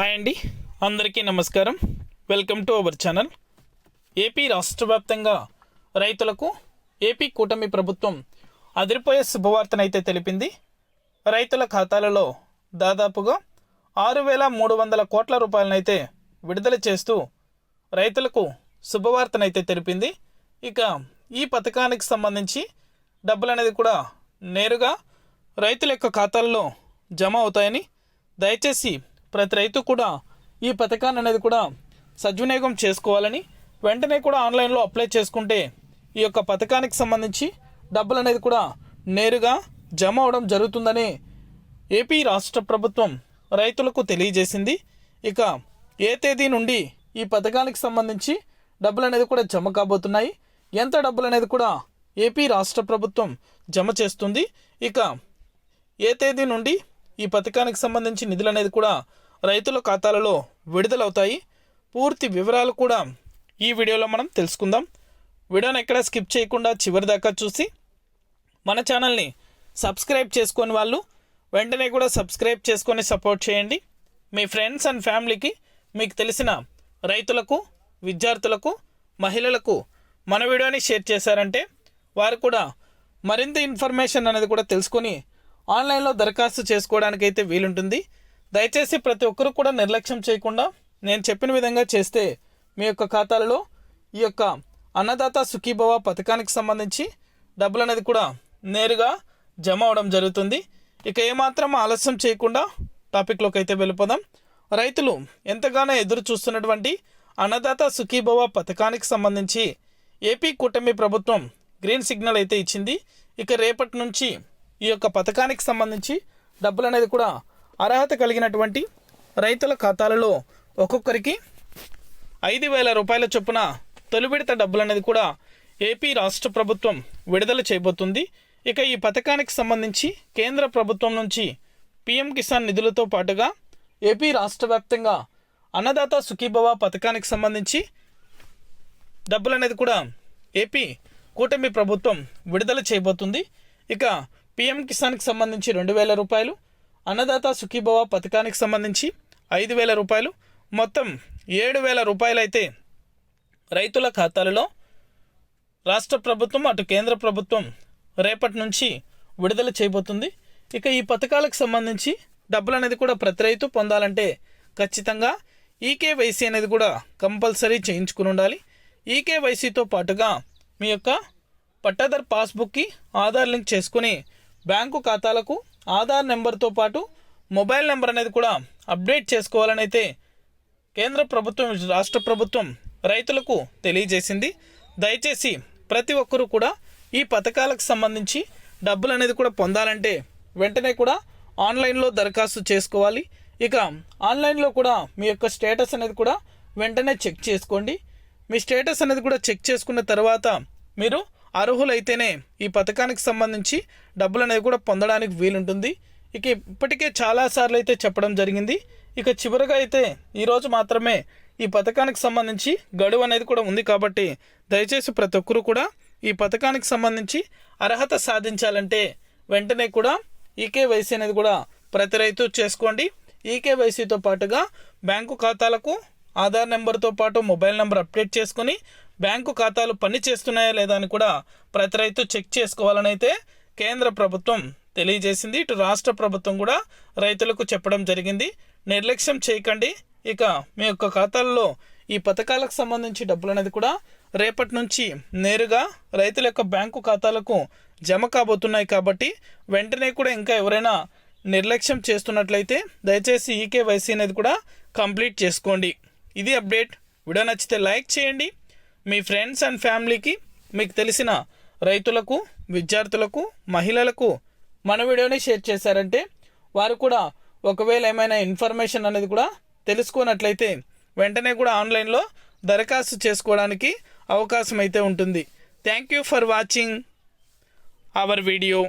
Hi అండి. అందరికీ నమస్కారం. Welcome to our channel AP రాష్ట్ర వ్యాప్తంగా రైతులకు ఏపీ కూటమి ప్రభుత్వం అదిరిపోయే శుభవార్తనైతే తెలిపింది. రైతుల ఖాతాలలో దాదాపుగా ఆరు వేల మూడు వందల కోట్ల రూపాయలనైతే విడుదల చేస్తూ రైతులకు శుభవార్తనైతే తెలిపింది. ఇక ఈ పథకానికి సంబంధించి డబ్బులు అనేది కూడా నేరుగా రైతుల యొక్క ఖాతాల్లో జమ అవుతాయని దయచేసి ప్రతి రైతు కూడా ఈ పథకాన్ని అనేది కూడా సద్వినియోగం చేసుకోవాలని వెంటనే కూడా ఆన్లైన్లో అప్లై చేసుకుంటే ఈ యొక్క పథకానికి సంబంధించి డబ్బులు అనేది కూడా నేరుగా జమ అవడం జరుగుతుందని ఏపీ రాష్ట్ర ప్రభుత్వం రైతులకు తెలియజేసింది. ఇక ఏ తేదీ నుండి ఈ పథకానికి సంబంధించి డబ్బులు అనేది కూడా జమ కాబోతున్నాయి. ఎంత డబ్బులు అనేది కూడా ఏపీ రాష్ట్ర ప్రభుత్వం జమ చేస్తుంది. ఇక ఏ తేదీ నుండి ఈ పథకానికి సంబంధించి నిధులు అనేది కూడా రైతుల ఖాతాలలో విడుదలవుతాయి. పూర్తి వివరాలు కూడా ఈ వీడియోలో మనం తెలుసుకుందాం. వీడియోని ఎక్కడ స్కిప్ చేయకుండా చివరి దాకా చూసి మన ఛానల్ని సబ్స్క్రైబ్ చేసుకొని వాళ్ళు వెంటనే కూడా సబ్స్క్రైబ్ చేసుకొని సపోర్ట్ చేయండి. మీ ఫ్రెండ్స్ అండ్ ఫ్యామిలీకి మీకు తెలిసిన రైతులకు విద్యార్థులకు మహిళలకు మన వీడియోని షేర్ చేశారంటే వారు కూడా మరింత ఇన్ఫర్మేషన్ అనేది కూడా తెలుసుకొని ఆన్లైన్లో దరఖాస్తు చేసుకోవడానికైతే వీలుంటుంది. దయచేసి ప్రతి ఒక్కరు కూడా నిర్లక్ష్యం చేయకుండా నేను చెప్పిన విధంగా చేస్తే మీ యొక్క ఖాతాలలో ఈ యొక్క అన్నదాత సుఖీభవ పథకానికి సంబంధించి డబ్బులు అనేది కూడా నేరుగా జమ అవడం జరుగుతుంది. ఇక ఏమాత్రం ఆలస్యం చేయకుండా టాపిక్లోకి అయితే వెళ్ళిపోదాం. రైతులు ఎంతగానో ఎదురు చూస్తున్నటువంటి అన్నదాత సుఖీభవ పథకానికి సంబంధించి ఏపీ కూటమి ప్రభుత్వం గ్రీన్ సిగ్నల్ అయితే ఇచ్చింది. ఇక రేపటి నుంచి ఈ యొక్క పథకానికి సంబంధించి డబ్బులు అనేది కూడా అర్హత కలిగినటువంటి రైతుల ఖాతాలలో ఒక్కొక్కరికి ఐదు వేల రూపాయల చొప్పున తొలి విడత డబ్బులు అనేది కూడా ఏపీ రాష్ట్ర ప్రభుత్వం విడుదల చేయబోతుంది. ఇక ఈ పథకానికి సంబంధించి కేంద్ర ప్రభుత్వం నుంచి పీఎం కిసాన్ నిధులతో పాటుగా ఏపీ రాష్ట్ర వ్యాప్తంగా అన్నదాత సుఖీభవ పథకానికి సంబంధించి డబ్బులు అనేది కూడా ఏపీ కూటమి ప్రభుత్వం విడుదల చేయబోతుంది. ఇక పీఎం కిసాన్కి సంబంధించి రెండు వేల రూపాయలు అన్నదాత సుఖీభవ పథకానికి సంబంధించి ఐదు వేల రూపాయలు. మొత్తం ఏడు వేల రూపాయలు అయితే రైతుల ఖాతాలలో రాష్ట్ర ప్రభుత్వం అటు కేంద్ర ప్రభుత్వం రేపటి నుంచి విడుదల చేయబోతుంది. ఇక ఈ పథకాలకు సంబంధించి డబ్బులు అనేది కూడా ప్రతి రైతు పొందాలంటే ఖచ్చితంగా ఈకేవైసీ అనేది కూడా కంపల్సరీ చేయించుకుని ఉండాలి ఈకేవైసీతో పాటుగా మీ యొక్క పట్టాదార్ పాస్బుక్కి ఆధార్ లింక్ చేసుకుని బ్యాంకు ఖాతాలకు ఆధార్ నెంబర్తో పాటు మొబైల్ నెంబర్ అనేది కూడా అప్డేట్ చేసుకోవాలని అయితే కేంద్ర ప్రభుత్వం రాష్ట్ర ప్రభుత్వం రైతులకు తెలియజేసింది. దయచేసి ప్రతి ఒక్కరూ కూడా ఈ పథకాలకు సంబంధించి డబ్బులు అనేది కూడా పొందాలంటే వెంటనే కూడా ఆన్లైన్లో దరఖాస్తు చేసుకోవాలి. ఇక ఆన్లైన్లో కూడా మీ యొక్క స్టేటస్ అనేది కూడా వెంటనే చెక్ చేసుకోండి. మీ స్టేటస్ అనేది కూడా చెక్ చేసుకున్న తర్వాత మీరు అర్హులైతేనే ఈ పథకానికి సంబంధించి డబ్బులు అనేది కూడా పొందడానికి వీలుంటుంది. ఇక ఇప్పటికే చాలాసార్లు అయితే చెప్పడం జరిగింది. ఇక చివరిగా అయితే ఈరోజు మాత్రమే ఈ పథకానికి సంబంధించి గడువు అనేది కూడా ఉంది కాబట్టి దయచేసి ప్రతి ఒక్కరూ కూడా ఈ పథకానికి సంబంధించి అర్హత సాధించాలంటే వెంటనే కూడా ఈకేవైసీ అనేది కూడా ప్రతి రైతు చేసుకోండి. ఈకేవైసీతో పాటుగా బ్యాంకు ఖాతాలకు ఆధార్ నెంబర్తో పాటు మొబైల్ నెంబర్ అప్డేట్ చేసుకుని బ్యాంకు ఖాతాలు పని చేస్తున్నాయా లేదా అని కూడా ప్రతి రైతు చెక్ చేసుకోవాలని అయితే కేంద్ర ప్రభుత్వం తెలియజేసింది. ఇటు రాష్ట్ర ప్రభుత్వం కూడా రైతులకు చెప్పడం జరిగింది. నిర్లక్ష్యం చేయకండి. ఇక మీ యొక్క ఖాతాల్లో ఈ పథకాలకు సంబంధించి డబ్బులు అనేది కూడా రేపటి నుంచి నేరుగా రైతుల యొక్క బ్యాంకు ఖాతాలకు జమ కాబోతున్నాయి కాబట్టి వెంటనే కూడా ఇంకా ఎవరైనా నిర్లక్ష్యం చేస్తున్నట్లయితే దయచేసి ఈకేవైసీ అనేది కూడా కంప్లీట్ చేసుకోండి. ఇది అప్డేట్. వీడియో నచ్చితే లైక్ చేయండి. మీ ఫ్రెండ్స్ అండ్ ఫ్యామిలీకి మీకు తెలిసిన రైతులకు విద్యార్థులకు మహిళలకు మన వీడియోని షేర్ చేశారంటే వారు కూడా ఒకవేళ ఏమైనా ఇన్ఫర్మేషన్ అనేది కూడా తెలుసుకున్నట్లయితే వెంటనే కూడా ఆన్లైన్లో దరఖాస్తు చేసుకోవడానికి అవకాశం అయితే ఉంటుంది. Thank you for watching our video.